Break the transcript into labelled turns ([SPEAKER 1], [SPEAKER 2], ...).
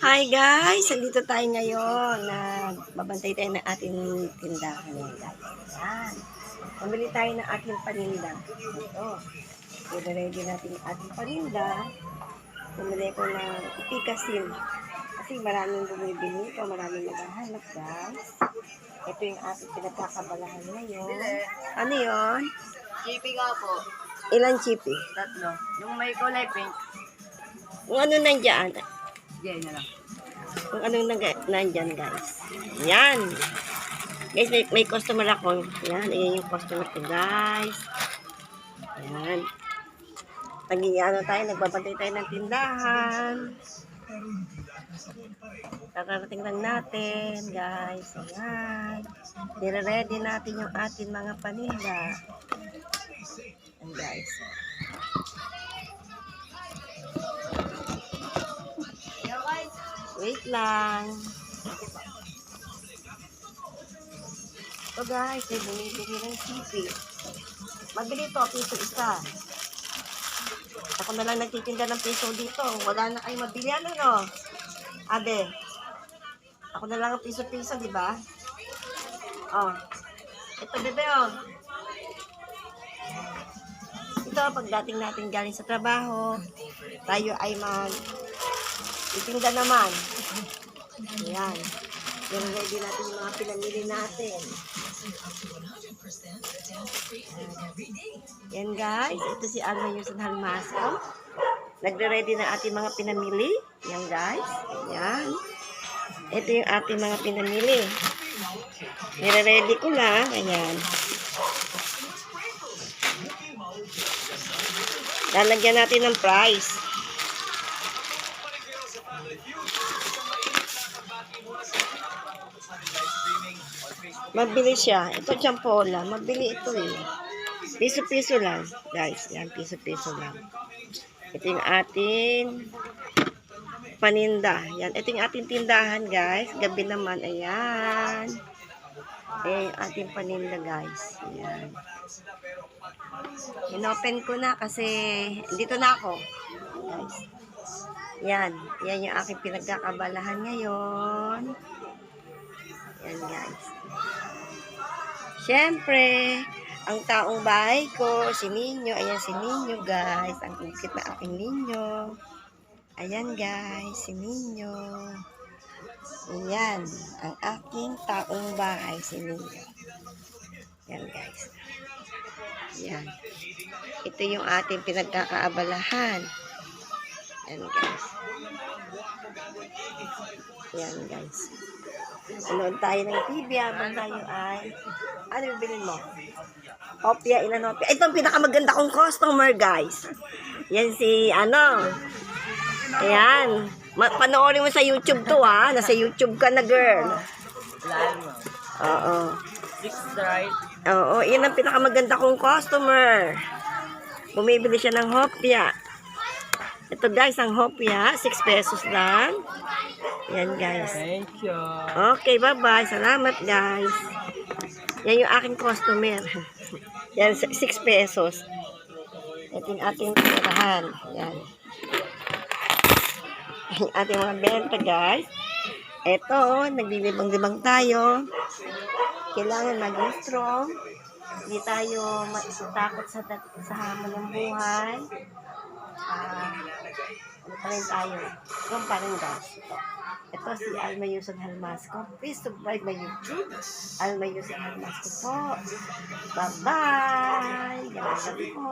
[SPEAKER 1] Hi guys! Nandito tayo ngayon na babantay tayo ng ating tindahan ngayon guys. Ayan. Pamili tayo ng ating paninda. Ito. I-ready natin yung ating paninda. Pumili ko ng ipikasin. Kasi maraming bumibili ito, maraming naghahanap guys. Ito yung ating pinagkakabalahan ngayon. Ano yon?
[SPEAKER 2] Chippy nga po.
[SPEAKER 1] Ilan chipi?
[SPEAKER 2] Tatlo. Yung may kulay pink.
[SPEAKER 1] Kung ano nandyan?
[SPEAKER 2] Yan na lang.
[SPEAKER 1] Kung anong nag nandyan guys. Yan. Guys, may, may customer ako. Yan, ayan yung customer ko guys. Yan. Naging ano tayo, nagbabantay tayo ng tindahan. Kakarating lang natin, guys. Ayan. Nire-ready natin yung ating mga paninda. Ayan, guys. Lang. So guys, may bumibili ng sipi. Mabili to, piso isa. Ako na lang nagtitinda ng piso dito. Wala na kayo mabili. Ano no? Ade. Ako na lang ang piso-piso, di ba? Oh. Ito, bebe, oh. Ito, pagdating natin galing sa trabaho, tayo ay mag itinda naman. Ayan. Yung ready natin yung mga pinamili natin. Yan guys, ito si Alma Yusan Halmasco. Nagre-ready na ating mga pinamili. Yan guys. Yan. Ito yung ating mga pinamili. Nire-ready ko lang. Ayan. Lalagyan natin ng price. Mabili siya. Ito champola. Mabili ito eh. Piso-piso lang. Guys, yan. Piso-piso lang. Ito yung ating paninda. Yan. Ito yung ating tindahan, guys. Gabi naman. Ayan. Eh, ating paninda, guys. Ayan. Inopen ko na kasi dito na ako. Guys. Yan. Yan yung aking pinagkakabalahan ngayon. Yan, guys. Siyempre, ang taong bahay ko, si Ninyo. Ayan si Ninyo, guys. Ang cute na aking Ninyo. Ayan, guys, si Ninyo. Ayan, ang aking taong bahay, si Ninyo. Yan, guys. Yan. Ito yung ating pinagkakaabalahan. Yan, guys. Yan, guys. Anood tayo ng TV habang tayo ay... Ano bibilin mo? Opia, ilan opia? Ito ang pinakamaganda kong customer, guys. Yan si, ano... Ayan. Panoorin mo sa YouTube to, ha? Nasa YouTube ka na, girl. Oo.
[SPEAKER 2] Six.
[SPEAKER 1] Oo, yan ang pinakamaganda kong customer. Bumibili siya ng hopya. Ito guys, ang hopya, 6 pesos lang. Yan guys.
[SPEAKER 2] Thank you.
[SPEAKER 1] Okay, bye-bye. Salamat guys. Yan yung aking customer. Yan, 6 pesos. Ito yung ating tirahan. Yan. Yung ating mga benta guys. Ito, naglilibang-libang tayo. Kailangan maging strong. Hindi tayo matakot sa, sa hamon ng buhay. Ah, ano pa rin tayo? Guys. Ito. Ito si Alma Yusuf Halmasco. Please subscribe my YouTube. Alma Yusuf Halmasco po. Bye-bye! Ganagal po.